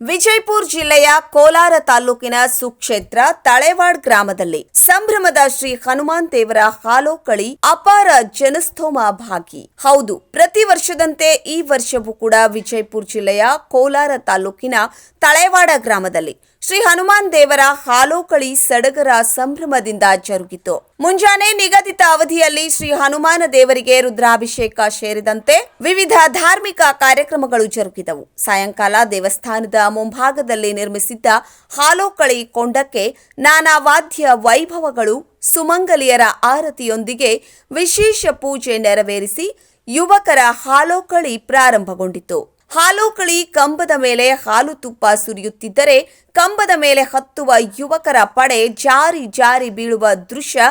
ವಿಜಯಪುರ ಜಿಲ್ಲೆಯ ಕೋಲಾರ ತಾಲೂಕಿನ ಸುಕ್ಷೇತ್ರ ತಳೆವಾಡ್ ಗ್ರಾಮದಲ್ಲಿ ಸಂಭ್ರಮದ ಶ್ರೀ ಹನುಮಾನ್ ದೇವರ ಹಾಲೋಕಳಿ ಅಪಾರ ಜನಸ್ತೋಮ ಭಾಗಿ. ಹೌದು, ಪ್ರತಿ ವರ್ಷದಂತೆ ಈ ವರ್ಷವೂ ಕೂಡ ವಿಜಯಪುರ ಜಿಲ್ಲೆಯ ಕೋಲಾರ ತಾಲೂಕಿನ ತಳೆವಾಡ ಗ್ರಾಮದಲ್ಲಿ ಶ್ರೀ ಹನುಮಾನ್ ದೇವರ ಹಾಲೋಕಳಿ ಸಡಗರ ಸಂಭ್ರಮದಿಂದ ಜರುಗಿತು. ಮುಂಜಾನೆ ನಿಗದಿತ ಅವಧಿಯಲ್ಲಿ ಶ್ರೀ ಹನುಮಾನ ದೇವರಿಗೆ ರುದ್ರಾಭಿಷೇಕ ಸೇರಿದಂತೆ ವಿವಿಧ ಧಾರ್ಮಿಕ ಕಾರ್ಯಕ್ರಮಗಳು ಜರುಗಿದವು. ಸಾಯಂಕಾಲ ದೇವಸ್ಥಾನದ ಮುಂಭಾಗದಲ್ಲಿ ನಿರ್ಮಿಸಿದ್ದ ಹಾಲೋಕಳಿ ಕೊಂಡಕ್ಕೆ ನಾನಾ ವಾದ್ಯ ವೈಭವಗಳು, ಸುಮಂಗಲಿಯರ ಆರತಿಯೊಂದಿಗೆ ವಿಶೇಷ ಪೂಜೆ ನೆರವೇರಿಸಿ ಯುವಕರ ಹಾಲೋಕಳಿ ಪ್ರಾರಂಭಗೊಂಡಿತು. ಹಾಲೋಕಳಿ ಕಂಬದ ಮೇಲೆ ಹಾಲು ತುಪ್ಪ ಸುರಿಯುತ್ತಿದ್ದರೆ ಕಂಬದ ಮೇಲೆ ಹತ್ತುವ ಯುವಕರ ಪಡೆ ಜಾರಿ ಜಾರಿ ಬೀಳುವ ದೃಶ್ಯ,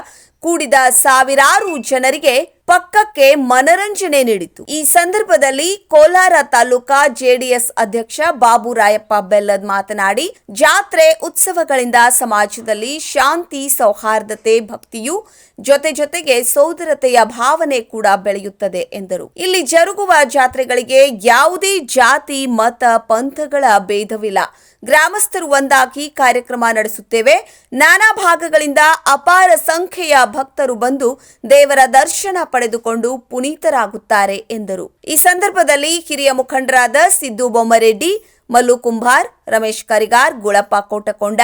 ಕೂಡಿದ ಸಾವಿರಾರು ಜನರಿಗೆ ಪಕ್ಕಕ್ಕೆ ಮನರಂಜನೆ ನೀಡಿತು. ಈ ಸಂದರ್ಭದಲ್ಲಿ ಕೋಲಾರ ತಾಲೂಕಾ ಜೆಡಿಎಸ್ ಅಧ್ಯಕ್ಷ ಬಾಬು ರಾಯಪ್ಪ ಬೆಲ್ಲದ್ ಮಾತನಾಡಿ, ಜಾತ್ರೆ ಉತ್ಸವಗಳಿಂದ ಸಮಾಜದಲ್ಲಿ ಶಾಂತಿ, ಸೌಹಾರ್ದತೆ, ಭಕ್ತಿಯು ಜೊತೆ ಜೊತೆಗೆ ಸೋದರತೆಯ ಭಾವನೆ ಕೂಡ ಬೆಳೆಯುತ್ತದೆ ಎಂದರು. ಇಲ್ಲಿ ಜರುಗುವ ಜಾತ್ರೆಗಳಿಗೆ ಯಾವುದೇ ಜಾತಿ, ಮತ, ಪಂಥಗಳ ಭೇದವಿಲ್ಲ. ಗ್ರಾಮಸ್ಥರು ಒಂದಾಗಿ ಕಾರ್ಯಕ್ರಮ ನಡೆಸುತ್ತೇವೆ. ನಾನಾ ಭಾಗಗಳಿಂದ ಅಪಾರ ಸಂಖ್ಯೆಯ ಭಕ್ತರು ಬಂದು ದೇವರ ದರ್ಶನ ಪಡೆದುಕೊಂಡು ಪುನೀತರಾಗುತ್ತಾರೆ ಎಂದರು. ಈ ಸಂದರ್ಭದಲ್ಲಿ ಹಿರಿಯ ಮುಖಂಡರಾದ ಸಿದ್ದು ಬೊಮ್ಮರೆಡ್ಡಿ, ಮಲ್ಲು ಕುಂಭಾರ್, ರಮೇಶ್ ಕರಿಗಾರ್, ಗುಳಪ್ಪ ಕೋಟಕೊಂಡ,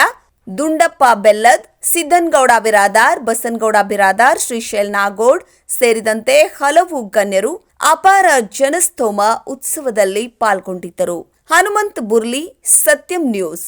ದುಂಡಪ್ಪ ಬೆಲ್ಲದ್, ಸಿದ್ದನ್ಗೌಡ ಬಿರಾದಾರ್, ಬಸನ್ಗೌಡ ಬಿರಾದಾರ್, ಶ್ರೀಶೈಲ್ ನಾಗೋಡ್ ಸೇರಿದಂತೆ ಹಲವು ಗಣ್ಯರು ಅಪಾರ ಜನಸ್ತೋಮ ಉತ್ಸವದಲ್ಲಿ ಪಾಲ್ಗೊಂಡಿದ್ದರು. ಹನುಮಂತ್ ಬುರ್ಲಿ, ಸತ್ಯಂ ನ್ಯೂಸ್.